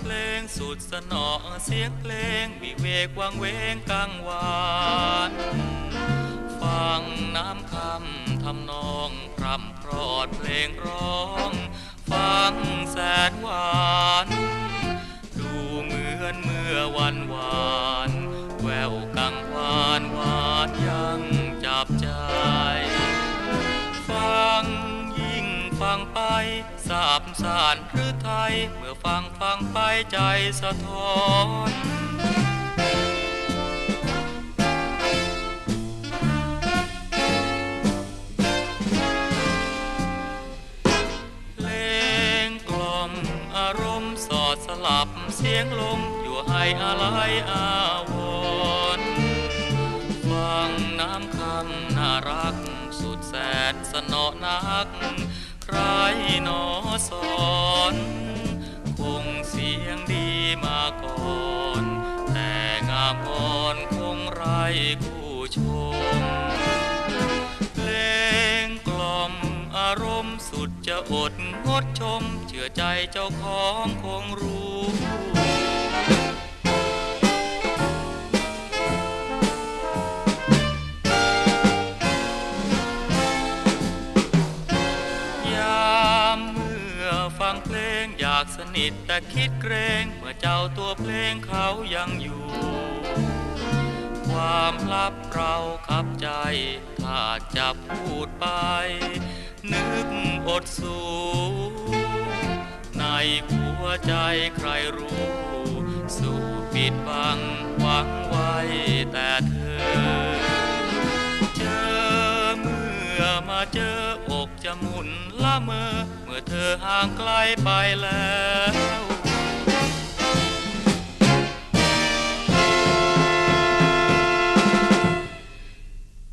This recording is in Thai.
เพลงสุดสนอเสียงเพลงวิเวกวังเวงกังวานฟังน้ำคำทำนองพร่ำพรอดเพลงร้อง ฟังแสนหวาน ดูเหมือนเมื่อวันวาน แววกังวานหวานยังจับใจ สาบสารหรือไทย เมื่อฟังฟังไปใจสะท้อนเพลงกล่อมอารมณ์สอดสลับเสียงลมอยู่ให้อะไรอาวรณ์ฟังน้ำคำน่ารักสุดแสนสนอนัก หนอสอนคงเสียงดีมาก่อน แต่งามงอนคงไรคู่ชม เพลงกล่อมอารมณ์สุดจะอดงดชม เชื่อใจเจ้าของคงรู้ากสนิทแต่คิดเกรงเมื่อเจ้าตัวเพลงเขายังอยู่ ความลับเราขับใจ ถ้าจะพูดไป นึกอดสูในหัวใจใครรู้ สู่ปิดบังหวังไว้แต่เธอ เจอเมื่อมาเจออกจะหมุนละเมอเมื่อเธอ ห่างไกลไปแล้ว